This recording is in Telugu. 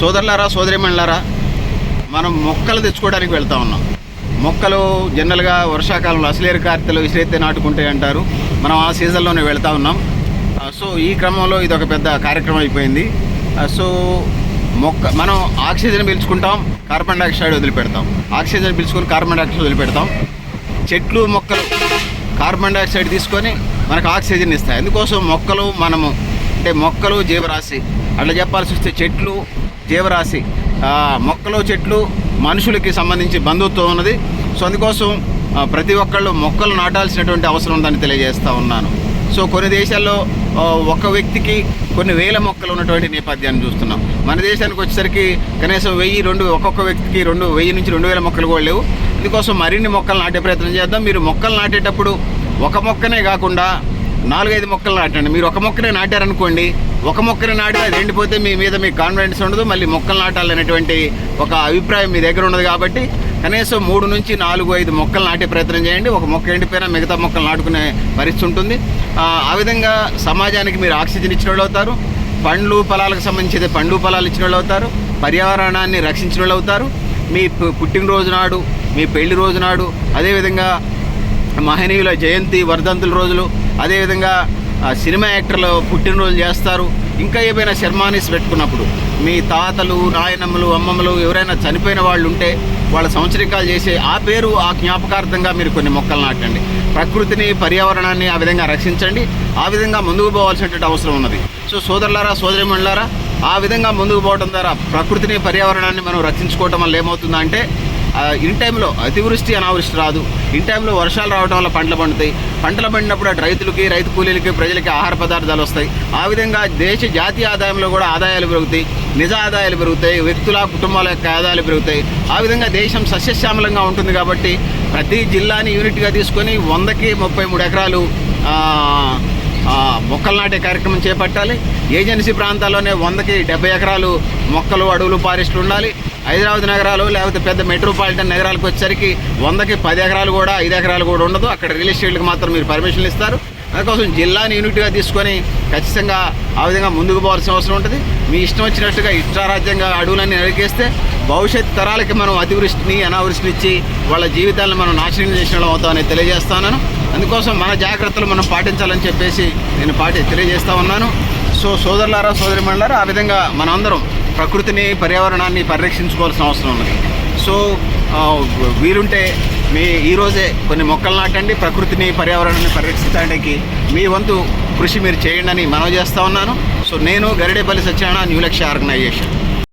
సోదరులారా సోదరిమణులారా మనం మొక్కలు తెచ్చుకోవడానికి వెళ్తా ఉన్నాం. మొక్కలు జనరల్గా వర్షాకాలంలో అసలేరు కార్తెలు విసిరెత్తే నాటుకుంటాయి అంటారు. మనం ఆ సీజన్లోనే వెళ్తా ఉన్నాం. సో ఈ క్రమంలో ఇది ఒక పెద్ద కార్యక్రమం అయిపోయింది. సో మొక్క మనం ఆక్సిజన్ పీల్చుకుంటాం కార్బన్ డైఆక్సైడ్ వదిలిపెడతాం. ఆక్సిజన్ పీల్చుకొని కార్బన్ డైఆక్సైడ్ వదిలిపెడతాం. చెట్లు మొక్కలు కార్బన్ డైఆక్సైడ్ తీసుకొని మనకు ఆక్సిజన్ ఇస్తాయి. అందుకోసం మొక్కలు మనము అంటే మొక్కలు జీవరాశి. అట్లా చెప్పాల్సి వస్తే చెట్లు జీవరాశి. మొక్కలు చెట్లు మనుషులకి సంబంధించి బంధుత్వం ఉన్నది. సో అందుకోసం ప్రతి ఒక్కళ్ళు మొక్కలు నాటాల్సినటువంటి అవసరం ఉందని తెలియజేస్తూ ఉన్నాను. సో కొన్ని దేశాల్లో ఒక వ్యక్తికి కొన్ని వేల మొక్కలు ఉన్నటువంటి నేపథ్యాన్ని చూస్తున్నాం. మన దేశానికి వచ్చేసరికి కనీసం వెయ్యి రెండు ఒక్కొక్క వ్యక్తికి రెండు వెయ్యి నుంచి రెండు వేల మొక్కలు కూడా లేవు. ఇందుకోసం మరిన్ని మొక్కలు నాటే ప్రయత్నం చేద్దాం. మీరు మొక్కలు నాటేటప్పుడు ఒక మొక్కనే కాకుండా నాలుగైదు మొక్కలు నాటండి మీరు ఒక మొక్కనే నాటారనుకోండి ఒక మొక్కనే నాటి అది ఎండిపోతే మీ మీద మీకు కాన్ఫిడెన్స్ ఉండదు. మళ్ళీ మొక్కలు నాటాలనేటువంటి ఒక అభిప్రాయం మీ దగ్గర ఉండదు కాబట్టి కనీసం మూడు నుంచి నాలుగు ఐదు మొక్కలు నాటే ప్రయత్నం చేయండి. ఒక మొక్క ఎండిపోయినా మిగతా మొక్కలు నాటుకునే పరిస్థితి ఉంటుంది. ఆ, విధంగా సమాజానికి మీరు ఆక్సిజన్ ఇచ్చిన వాళ్ళు అవుతారు. పండ్లు ఫలాలకు సంబంధించి పండ్లు ఫలాలు ఇచ్చిన వాళ్ళు అవుతారు. పర్యావరణాన్ని రక్షించిన వాళ్ళు అవుతారు. మీ పుట్టినరోజు నాడు మీ పెళ్ళి రోజు నాడు అదేవిధంగా మహనీయుల జయంతి వర్ధంతుల రోజులు అదేవిధంగా ఆ, సినిమా యాక్టర్లు పుట్టినరోజులు చేస్తారు. ఇంకా ఏమైనా శర్మానీస్ పెట్టుకున్నప్పుడు మీ తాతలు నాయనమ్మలు అమ్మమ్మలు ఎవరైనా చనిపోయిన వాళ్ళు ఉంటే వాళ్ళ సంవత్సరికాలు చేసే ఆ పేరు ఆ జ్ఞాపకార్థంగా మీరు కొన్ని మొక్కలు నాటండి. ప్రకృతిని పర్యావరణాన్ని ఆ విధంగా రక్షించండి. ఆ విధంగా ముందుకు పోవాల్సినటువంటి అవసరం ఉన్నది. సో సోదరులారా సోదరిమణులారా ఆ విధంగా ముందుకు పోవడం ద్వారా ప్రకృతిని పర్యావరణాన్ని మనం రక్షించుకోవటం వల్ల ఏమవుతుందంటే ఇన్ టైంలో అతివృష్టి అనావృష్టి రాదు. ఇన్ టైంలో వర్షాలు రావడం వల్ల పంటలు పండుతాయి. పంటలు పండినప్పుడు అటు రైతులకి రైతు కూలీలకి ప్రజలకి ఆహార పదార్థాలు వస్తాయి. ఆ విధంగా దేశ జాతీయ ఆదాయంలో కూడా ఆదాయాలు పెరుగుతాయి. నిజ ఆదాయాలు పెరుగుతాయి. వ్యక్తుల కుటుంబాల యొక్క ఆదాయాలు పెరుగుతాయి. ఆ విధంగా దేశం సస్యశ్యామలంగా ఉంటుంది కాబట్టి ప్రతి జిల్లాని యూనిట్గా తీసుకొని వందకి ముప్పై మూడు ఎకరాలు మొక్కలు నాటే కార్యక్రమం చేపట్టాలి. ఏజెన్సీ ప్రాంతాల్లోనే వందకి డెబ్బై ఎకరాలు మొక్కలు అడవులు ఫారెస్ట్లు ఉండాలి. హైదరాబాద్ నగరాలు లేకపోతే పెద్ద మెట్రోపాలిటన్ నగరాలకు వచ్చేసరికి వందకి పది ఎకరాలు కూడా ఐదు ఎకరాలు కూడా ఉండదు. అక్కడ రియల్ ఎస్టేట్లకు మాత్రం మీరు పర్మిషన్లు ఇస్తారు. అందుకోసం జిల్లాని యూనిట్గా తీసుకొని ఖచ్చితంగా ఆ విధంగా ముందుకు పోవాల్సిన అవసరం ఉంటుంది. మీ ఇష్టం వచ్చినట్టుగా ఇష్టారాజ్యంగా అడవులన్నీ నరికేస్తే భవిష్యత్ తరాలకి మనం అతివృష్టిని అనావృష్టిని ఇచ్చి వాళ్ళ జీవితాలను మనం నాశనం చేసిన అవుతామని తెలియజేస్తున్నాను అందుకోసం మన జాగ్రత్తలు మనం పాటించాలని చెప్పేసి నేను పాటి తెలియజేస్తా ఉన్నాను. సో సోదరులారా సోదరిమణులారా ఆ విధంగా మనందరం ప్రకృతిని పర్యావరణాన్ని పరిరక్షించుకోవాల్సిన అవసరం ఉన్నది. సో వీరుంటే వీలుంటే మీ ఈరోజే కొన్ని మొక్కలు నాటండి ప్రకృతిని పర్యావరణాన్ని పరిరక్షించడానికి మీ వంతు కృషి మీరు చేయండి అని మనవి చేస్తా ఉన్నాను. సో నేను గరిడేపల్లి సత్యనారాయణ న్యూ లక్ష్య ఆర్గనైజేషన్.